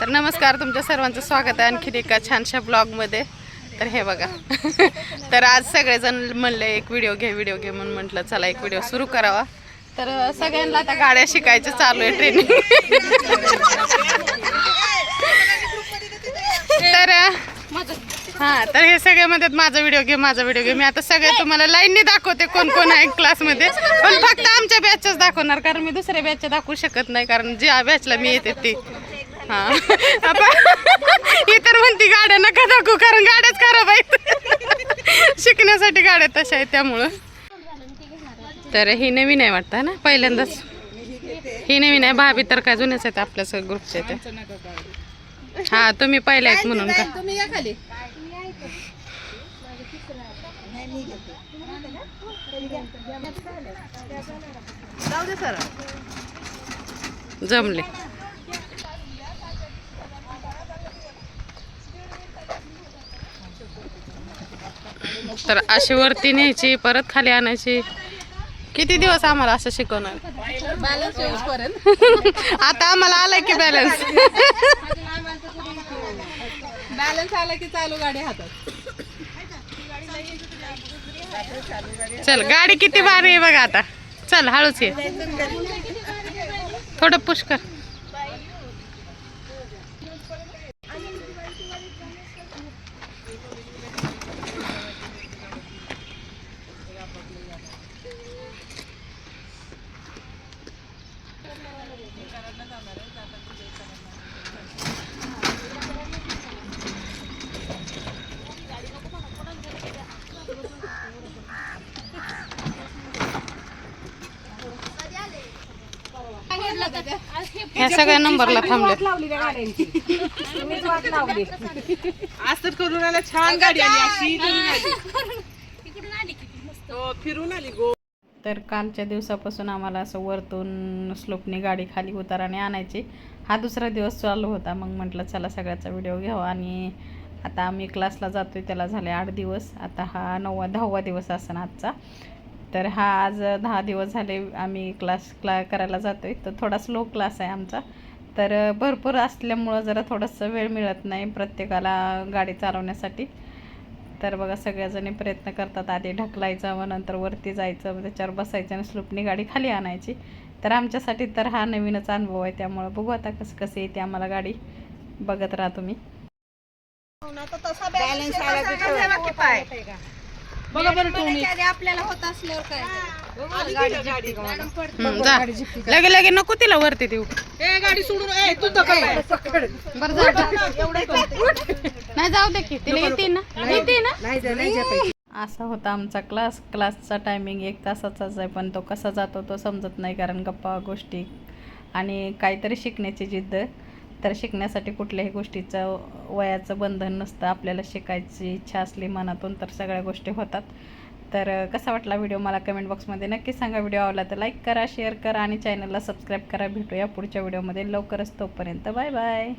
तर नमस्कार तुमच्या सर्वांचं स्वागत आहे आणखीन एका छानशा ब्लॉगमध्ये. तर हे बघा. तर आज सगळेजण म्हणले एक व्हिडिओ घे व्हिडिओ घे म्हणून म्हटलं चला एक व्हिडिओ सुरू करावा. तर सगळ्यांना आता गाड्या शिकायचं चालू आहे ट्रेनिंग. हा तर हे सगळे म्हणतात माझा व्हिडिओ घे माझा व्हिडिओ घे. मी आता सगळे तुम्हाला लाईनने दाखवते कोण कोण आहे क्लासमध्ये पण फक्त आमच्या बॅचच दाखवणार कारण मी दुसऱ्या बॅचच्या दाखवू शकत नाही कारण ज्या बॅचला मी येते ती. हा. इतर म्हणती गाड्या नका दाखवू कारण गाड्याच खराब आहेत. शिकण्यासाठी गाड्या तशा आहेत त्यामुळं. तर ही नवीन आहे वाटतं ना? पहिल्यांदाच. ही नवीन आहे भाभी तर काय जुन्याच आहेत आपल्या सगळ्या ग्रुपच्या ते हा तुम्ही पहिले आहेत म्हणून का? तुम्ही या खाली. जाऊ दे सर. जमले. तर अशी वरती न्यायची परत खाली आणायची. किती दिवस आम्हाला असं शिकवणार? बॅलन्स आता आम्हाला आलाय की बॅलन्स बॅलन्स आला की चालू गाडी हातात. चल गाडी किती भारी आहे बघा आता. चल हळूच ये. थोडं पुश कर. ह्या सगळ्या नंबरला थांबले. असं करून आला छान गाडी आली अशी फिरून आली. हो, फिरून आली गो. तर कालच्या दिवसापासून आम्हाला असं वरतून स्लोपने गाडी खाली उताराने आणायची. हा दुसरा दिवस चालू होता मग म्हटलं चला सगळ्याचा व्हिडिओ घ्यावा. आणि आता आम्ही क्लासला जातोय त्याला झाले आठ दिवस. आता हा नववा दहावा दिवस असन आजचा. तर हा आज दहा दिवस झाले आम्ही क्लास क्ला करायला जातोय. तर थोडा स्लो क्लास आहे आमचा. तर भरपूर असल्यामुळं जरा थोडंसं वेळ मिळत नाही प्रत्येकाला गाडी चालवण्यासाठी. तर बघा सगळ्याजणी प्रयत्न करतात आधी ढकलायचं मग नंतर वरती जायचं मग त्याच्यावर बसायचं आणि स्लूपनी गाडी खाली आणायची. तर आमच्यासाठी तर हा नवीनच अनुभव आहे. त्यामुळं बघू आता कसं कसं येते आम्हाला गाडी. बघत राहा तुम्ही. बघा बरं टोनी. आपल्याला होत असल्यावर काय? हम्म, जा. लगे लगे नको तिला वरती देऊ. ए गाडी सोडून ए तू तर बरं जाऊ नाही जाऊ दे की. तिला येते ना? येते ना? असा होता आमचा क्लास. क्लासचा टायमिंग एक तासाचाच आहे पण तो कसा जातो तो समजत नाही कारण गप्पा गोष्टी आणि काहीतरी शिकण्याची जिद्द. तर शिकण्यासाठी कुठल्याही गोष्टीचं वयाचं बंधन नसतं. आपल्याला शिकायची इच्छा असली मनातून तर सगळ्या गोष्टी होतात. तर कसा वाटला व्हिडिओ मला कमेंट बॉक्समध्ये नक्की सांगा. व्हिडिओ आवडला तर लाईक करा शेअर करा आणि चॅनलला सबस्क्राईब करा. भेटूया पुढच्या व्हिडिओमध्ये लवकरच तोपर्यंत. Bye bye.